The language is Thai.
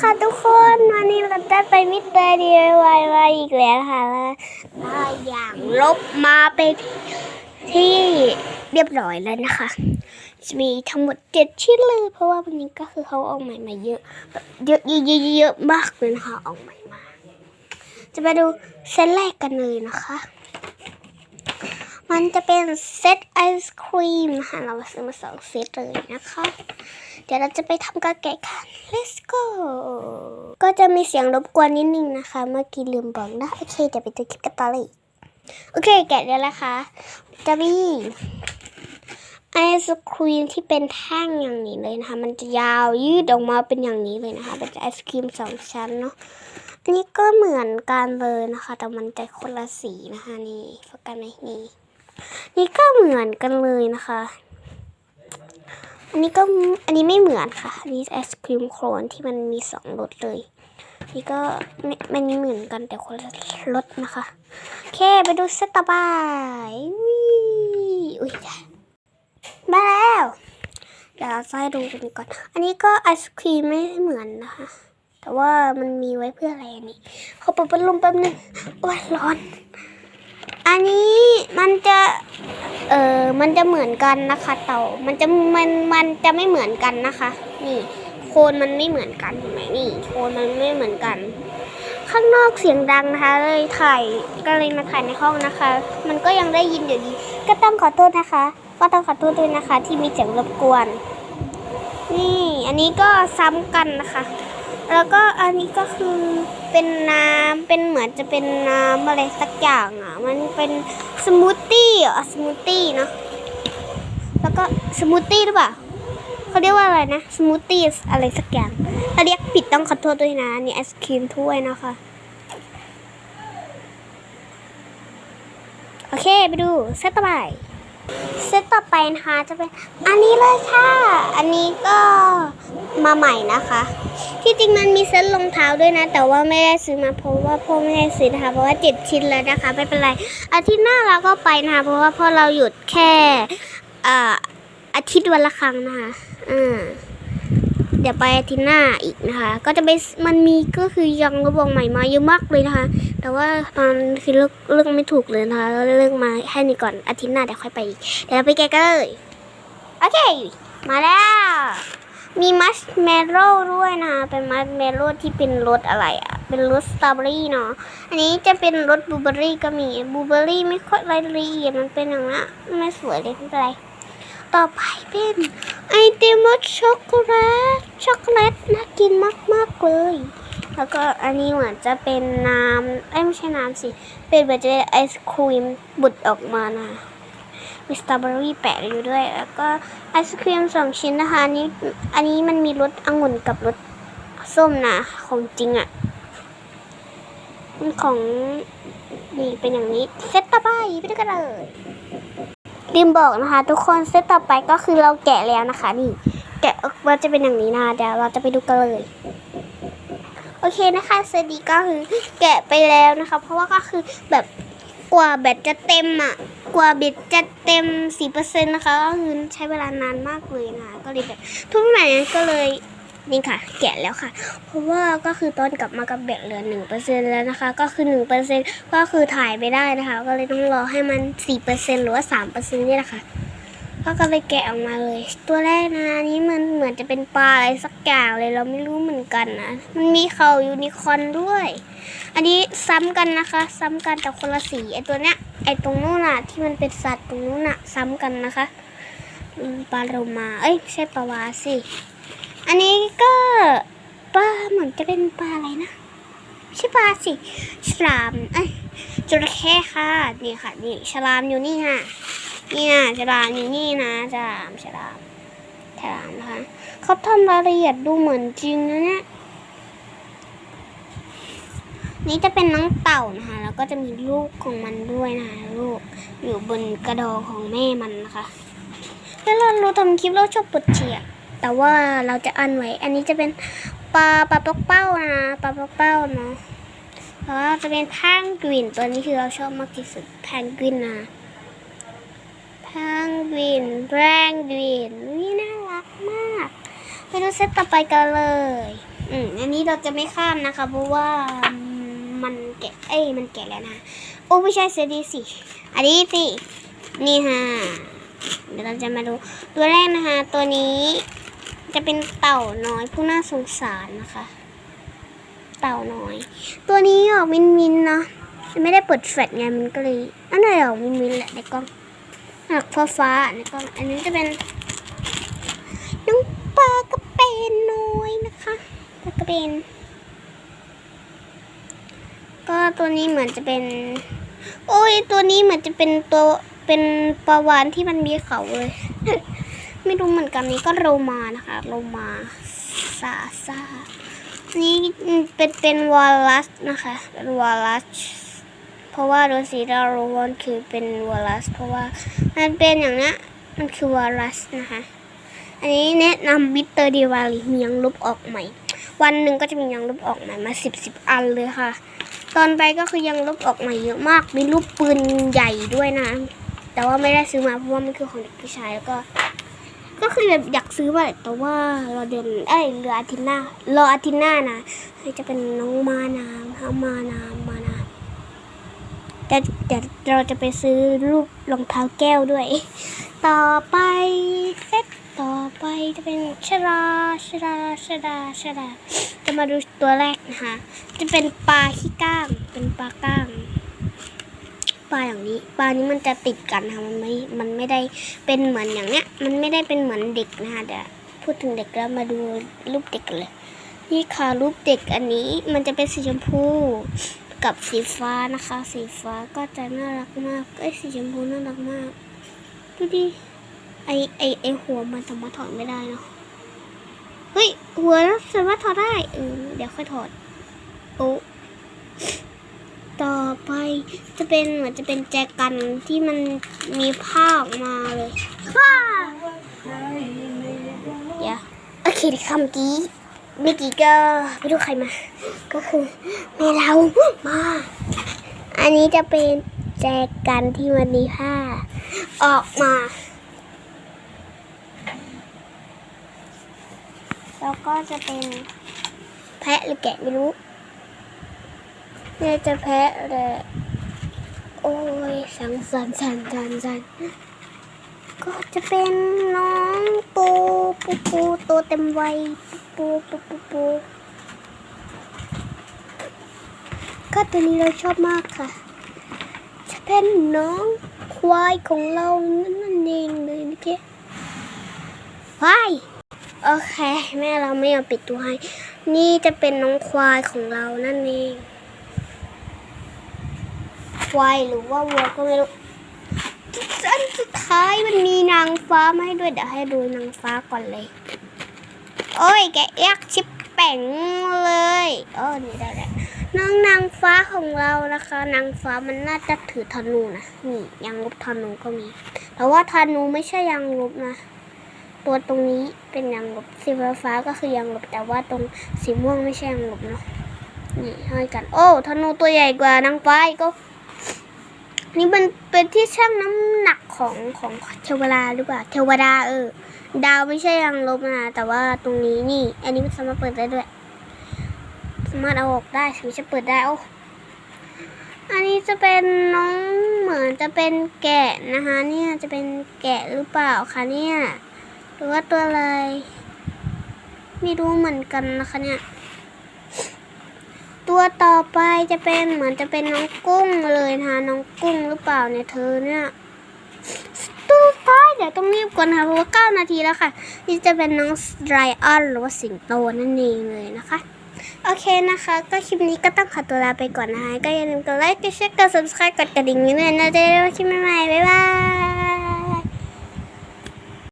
ค่ะทุกคนวันนี้เราได้ไปมิดเตอร์ดีวายมาอีกแล้วค่ะแล้วอย่างลบมาเป็นที่เรียบร้อยแล้วนะคะ จะมีทั้งหมดเจ็ดชิ้นเลย เพราะว่าวันนี้ก็คือเขาเอาใหม่มาเยอะแบบเยอะเยอะเยอะมากเลยนะคะเอาใหม่มา จะไปดูเซตแรกกันเลยนะคะ มันจะเป็นเซตไอศครีมนะคะเราซื้อมาสองเซตเลยนะคะ เดี๋ยวเราจะไปทำการแกะกัน let's go ก็จะมีเสียงรบกวนนิดนึงนะคะ เมื่อกี้ลืมบอกนะ โอเค เดี๋ยวไปดูคลิปกันต่อเลย โอเค แกะแล้วนะคะจะมีไอศครีมที่เป็นแท่งอย่างนี้เลยนะคะ มันจะยาวยืดออกมาเป็นอย่างนี้เลยนะคะ เป็นไอศครีมสองชั้นเนาะอันนี้ก็เหมือนกันเลยนะคะ แต่มันจะคนละสีนะคะนี่โฟกัสไหมนี่ นี่ก็เหมือนกันเลยนะคะ อันนี้ก็อันนี้ไม่เหมือนค่ะอันนี้ไอศครีมโคนที่มันมีสองรสเลย นี่ก็ไม่มันมีเหมือนกันแต่คนละรสนะคะโอเคไปดูเซตต่อไปวิอุ้ยมาแล้วเดี๋ยวเราจะให้ดูกันก่อน อันนี้ก็ไอศครีมไม่เหมือนนะคะแต่ว่ามันมีไว้เพื่ออะไรอันนี้เขาเปิดพัดลมแป๊บนึงโอ้ยร้อน อันนี้มันจะเออมันจะเหมือนกันนะคะ เต่า มันจะมันมันจะไม่เหมือนกันนะคะ นี่ โคนมันไม่เหมือนกันเห็นไหมนี่ โคนมันไม่เหมือนกัน ข้างนอกเสียงดังนะคะ เลยถ่ายก็เลยมาถ่ายในห้องนะคะ มันก็ยังได้ยินอยู่ดี ก็ต้องขอโทษนะคะ ก็ต้องขอโทษด้วยนะคะ ที่มีเสียงรบกวน นี่ อันนี้ก็ซ้ำกันนะคะ แล้วก็อันนี้ก็คือเป็นน้ำเป็นเหมือนจะเป็นน้ำอะไรสักอย่างอะ มันเป็นสมูทตี้เหรอสมูทตี้เนาะแล้วก็สมูทตี้หรือเปล่าเขาเรียกว่าอะไรนะสมูทตี้อะไรสักอย่างถ้าเรียกผิดต้องขอโทษด้วยนะนี่ไอศครีมถ้วยนะคะโอเคไปดูเซตต่อไปเซตต่อไปนะคะจะเป็นอันนี้เลยค่ะ อันนี้ก็มาใหม่นะคะ ที่จริงมันมีเซ็ตรองเท้าด้วยนะ แต่ว่าไม่ได้ซื้อมาเพราะว่าพ่อไม่ได้ซื้อนะคะเพราะว่าเจ็ดชิ้นแล้วนะคะไม่เป็นไรอาทิตย์หน้าเราก็ไปนะคะเพราะว่าพ่อเราหยุดแค่อาทิตย์วันละครั้งนะคะอ่าเดี๋ยวไปอาทิตย์หน้าอีกนะคะ ก็จะไปมันมีก็คือยังระวงใหม่มาเยอะมากเลยนะคะ แต่ว่ามันคือเลือกเลือกไม่ถูกเลยนะคะเราเลือกมาให้นี่ก่อนอาทิตย์หน้าเดี๋ยวค่อยไปอีกเดี๋ยวเราไปแกะกันเลยโอเค มาแล้ว มีมัชเมลโล่ด้วยนะ เป็นมัชเมลโล่ที่เป็นรสอะไรอะเป็นรสสตรอเบอรี่เนาะ อันนี้จะเป็นรสบลูเบอรี่ก็มีบลูเบอรี่ไม่ค่อยรายละเอียดมันเป็นอย่างนั้นไม่สวยเลยไม่เป็นไร ต่อไปเป็นไอติมรสช็อกโกแลต ช็อกโกแลตน่ากินมากๆเลย แล้วก็อันนี้เหมือนจะเป็นน้ำไม่ใช่น้ำสิ เป็นแบบจะไอศครีมบุดออกมานะ มีสตรอเบอรี่แปะอยู่ด้วย แล้วก็ไอศครีมสองชิ้นนะคะอันนี้อันนี้มันมีรสองุ่นกับรสส้มนะของจริงอะ่ะมันของนี่เป็นอย่างนี้เซตต่อไปไปดูกันเลยลืมบอกนะคะ ทุกคนเซตต่อไปก็คือเราแกะแล้วนะคะ นี่ แกะออกมาจะเป็นอย่างนี้นะคะเดี๋ยวเราจะไปดูกันเลยโอเคนะคะเซตนี้ก็คือแกะไปแล้วนะคะ เพราะว่าก็คือแบบกว่าแบตจะเต็มอะ กว่าเบ็ดจะเต็มสี่เปอร์เซ็นต์นะคะก็คือใช้เวลานานมากเลยนะคะก็เลยแบบทุกใหม่ก็เลยนี่ค่ะ แกะแล้วค่ะ เพราะว่าก็คือตอนกลับมากับเบ็ดเหลือหนึ่งเปอร์เซ็นแล้วนะคะ ก็คือหนึ่งเปอร์เซ็นก็คือถ่ายไม่ได้นะคะ ก็เลยต้องรอให้มันสี่เปอร์เซ็นหรือว่าสามเปอร์เซ็นนี่แหละค่ะ ก็ก็เลยแกะออกมาเลย ตัวแรกนะอันนี้มันเหมือนจะเป็นปลาอะไรสักอย่างเลยเราไม่รู้เหมือนกันนะ มันมีเขายูนิคอนด้วย อันนี้ซ้ำกันนะคะ ซ้ำกันแต่คนละสีไอตัวเนี้ยไอตรงนู้นน่ะที่มันเป็นสัตว์ตรงนู้นน่ะซ้ำกันนะคะปลาโลมาเอ้ยไม่ใช่ปลาวาสิอันนี้ก็ปลาเหมือนจะเป็นปลาอะไรนะไม่ใช่ปลาสิฉลามเอ้ยจระเข้ค่ะนี่ค่ะนี่ฉลามอยู่นี่ค่ะ นี่นะฉลามอยู่นี่นะฉลามฉลามฉลามนะคะเขาทำรายละเอียดดูเหมือนจริงนะเนี่ยนี่จะเป็นน้องเต่านะคะ แล้วก็จะมีลูกของมันด้วยนะคะลูกอยู่บนกระดองของแม่มันนะคะแล้วเราเราทำคลิปเราชอบปวดเฉียแต่ว่าเราจะอันไว้ อันนี้จะเป็นปลาปลาปอกเป้านะปลาปอกเป้าเนาะแล้วจะเป็นแพงกวินตัวนี้คือเราชอบมากที่สุดแพงกวินนะ พงกวินแพงกวินนี่น่ารักมากไปดูเซตต่อไปกันเลย อืมอันนี้เราจะไม่ข้ามนะคะเพราะว่ามันแกะเอ้ยมันแกะแล้วนะโอ้ไม่ใช่เซตดีสิอันนี้สินี่ฮะเดี๋ยวเราจะมาดูตัวแรกนะคะตัวนี้จะเป็นเต่าน้อยผู้น่าสงสารนะคะ เต่าน้อย ตัวนี้ออกมินมินเนาะไม่ได้เปิดแฟลชไงมันก็เลยอันไหนออกมินมินแหละในกล้อง หักฟ้าฟ้ากล้องอันนี้จะเป็นน้องปลากระเบนน้อยนะคะปลากระเบนก็ตัวนี้เหมือนจะเป็น โอ้ยตัวนี้เหมือนจะเป็นตัวเป็นปลาวานที่มันมีเขาเลย ไม่รู้เหมือนกันนี้ก็โรมานะคะโรมาซาซานี่เป็นเป็นวอลลัสนะคะเป็นวอลลัส เพราะว่าดูสีดาวโรวนคือเป็นวอลลัส เพราะว่ามันเป็นอย่างนี้มันคือวอลลัสนะคะ อันนี้แนะนำมิสเตอร์ดีวาลีมียังลบออกใหม่ วันหนึ่งก็จะมียังลบออกใหม่มาสิบสิบอันเลยค่ะ ตอนไปก็คือยังลบออกใหม่เยอะมาก มีรูปปืนใหญ่ด้วยนะ แต่ว่าไม่ได้ซื้อมาเพราะว่ามันคือของเด็กผู้ชายแล้วก็ ก็คือแบบอยากซื้อมาแต่ว่าเรอเดือนเอ้ยเรืออาทิตย์หน้ารออาทิตย์หน้านะให้จะเป็นน้องมาน้ำฮามามาน้ำ แต่เดี๋ยวเราจะไปซื้อรูปรองเท้าแก้วด้วย ต่อไปเซตต่อไปจะเป็นชดาชดาชดาชดาจะมาดูตัวแรกนะคะ จะเป็นปลาขี้ก้าง เป็นปลาก้างปลาอย่างนี้ปลานี้มันจะติดกันค่ะมันไม่ มันไม่ได้เป็นเหมือนอย่างเนี้ย มันไม่ได้เป็นเหมือนเด็กนะคะเดี๋ยวพูดถึงเด็กแล้วมาดูรูปเด็กเลย นี่ค่ะรูปเด็กอันนี้มันจะเป็นสีชมพู กับสีฟ้านะคะ สีฟ้าก็จะน่ารักมากเอ้ยสีชมพูน่ารักมาก ดูดิไอไอไอหัวมันสามารถถอดไม่ได้เนาะเฮ้ยหัวสามารถถอดได้เออเดี๋ยวค่อยถอดโอ้ต่อไปจะเป็นเหมือนจะเป็นแจกันที่มันมีผ้าออกมาเลยว้าเดี๋ยวโอเคคำกี้ เมื่อกี้ก็ไม่รู้ใครมา ก็คือแม่เรามา อันนี้จะเป็นแจกันที่มันมีผ้า ออกมา แล้วก็จะเป็นแพะหรือแกะไม่รู้เนี่ยจะแพะเลยโอ้ยสังสันสันสันสันก็จะเป็นน้องปูปูปูตัวเต็มวัย ปูปูปูปูก็ตัวนี้เราชอบมากค่ะจะเป็นน้องควายของเรานั่นเองเลยนะเจ๊ว้ายโอเค แม่เราไม่ยอมปิดตัวให้ นี่จะเป็นน้องควายของเรานั่นเอง ควายหรือว่าวัวก็ไม่รู้อันสุดท้ายมันมีนางฟ้ามาให้ด้วยเดี๋ยวให้ดูนางฟ้าก่อนเลย โอ้ยแกเอ็กชิปแป่งเลยโอ้นี่ได้แล้วน้องนางฟ้าของเรานะคะ นางฟ้ามันน่าจะถือธนูนะนี่ยังลบธนูก็มี แต่ว่าธนูไม่ใช่ยังลบนะตัวตรงนี้เป็นยางลบสีฟ้าก็คือยางลบแต่ว่าตรงสีม่วงไม่ใช่ยางลบเนาะนี่ให้กัน โอ้ธนูตัวใหญ่กว่านางฟ้าอีกก็ นี่มันเป็นที่ชั่งน้ำหนักของของเทวดาหรือเปล่า เทวดาเออ ดาวไม่ใช่ยางลบนะแต่ว่าตรงนี้นี่ อันนี้มันสามารถเปิดได้ด้วย สามารถเอาออกได้ไม่ใช่เปิดได้โอ้อันนี้จะเป็นน้องเหมือนจะเป็นแกะนะคะเนี่ยจะเป็นแกะหรือเปล่าคะเนี่ย หรือว่าตัวอะไร ไม่รู้เหมือนกันนะคะเนี่ย ตัวต่อไปจะเป็นเหมือนจะเป็นน้องกุ้งเลยนะคะน้องกุ้งหรือเปล่าเนี่ยเธอเนี่ยตัวท้ายเดี๋ยวต้องรีบก่อนนะคะเพราะว่าเก้านาทีแล้วค่ะนี่จะเป็นน้องไรออนหรือว่าสิงโตนั่นเองเลยนะคะโอเคนะคะ ก็คลิปนี้ก็ต้องขอตัวลาไปก่อนนะคะ ก็อย่าลืมกดไลค์กดแชร์กด subscribe กดกระดิ่งนี้ด้วยนะจะได้ไม่าคลิปใหม่ๆบ๊ายบาย